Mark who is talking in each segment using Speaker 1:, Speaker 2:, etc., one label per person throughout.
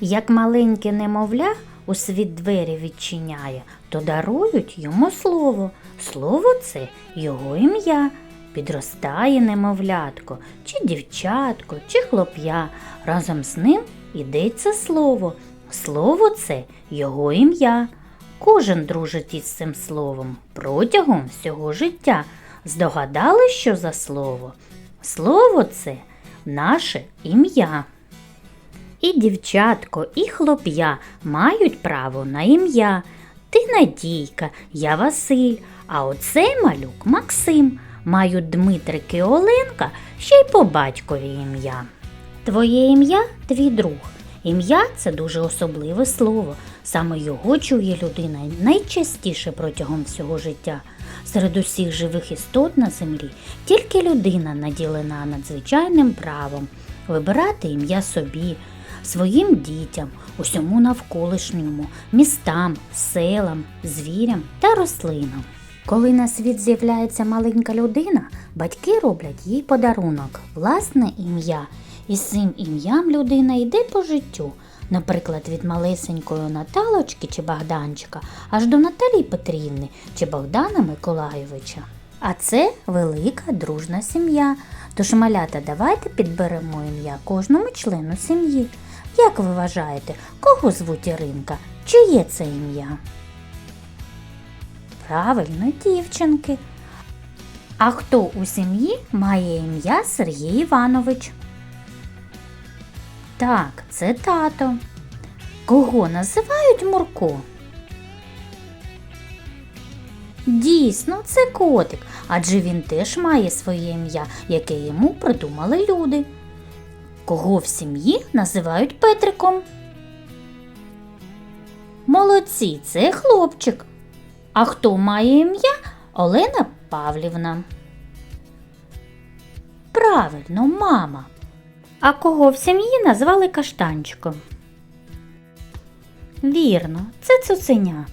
Speaker 1: Як маленьке немовля у світ двері відчиняє, то дарують йому слово. Слово це його ім'я. Підростає немовлятко, чи дівчатко, чи хлоп'я. Разом з ним ідеться слово. Слово це його ім'я. Кожен дружить із цим словом протягом всього життя. Здогадали, що за слово? Слово це наше ім'я. І дівчатко, і хлоп'я мають право на ім'я. Ти Надійка, я Василь, а оцей малюк Максим. Мають Дмитрик і Оленка ще й по батькові ім'я. Твоє ім'я твій друг. Ім'я це дуже особливе слово. Саме його чує людина найчастіше протягом всього життя. Серед усіх живих істот на землі тільки людина наділена надзвичайним правом вибирати ім'я собі, своїм дітям, усьому навколишньому, містам, селам, звірям та рослинам. Коли на світ з'являється маленька людина, батьки роблять їй подарунок, власне ім'я. І з цим ім'ям людина йде по життю, наприклад, від малесенької Наталочки чи Богданчика аж до Наталії Петрівни чи Богдана Миколайовича. А це велика дружна сім'я. Тож, малята, давайте підберемо ім'я кожному члену сім'ї. Як ви вважаєте, кого звуть Іринка? Чиє це ім'я? Правильно, дівчинки. А хто у сім'ї має ім'я Сергій Іванович? Так, це тато. Кого називають Мурко? Дійсно, це котик, адже він теж має своє ім'я, яке йому придумали люди. Кого в сім'ї називають Петриком? Молодці, це хлопчик. А хто має ім'я? Олена Павлівна. Правильно, мама. А кого в сім'ї назвали каштанчиком? Вірно, це цуценя.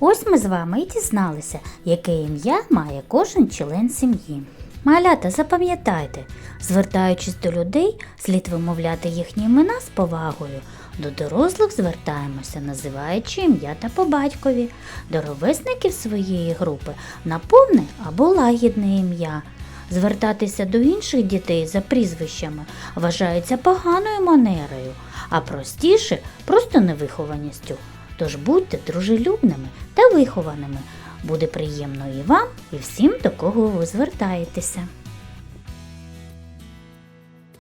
Speaker 1: Ось ми з вами і дізналися, яке ім'я має кожен член сім'ї. Малята, запам'ятайте, звертаючись до людей, слід вимовляти їхні імена з повагою. До дорослих звертаємося, називаючи ім'я та по батькові, до ровесників своєї групи на повне або лагідне ім'я. Звертатися до інших дітей за прізвищами вважається поганою манерою, а простіше просто невихованістю. Тож будьте дружелюбними та вихованими. Буде приємно і вам, і всім, до кого ви звертаєтеся.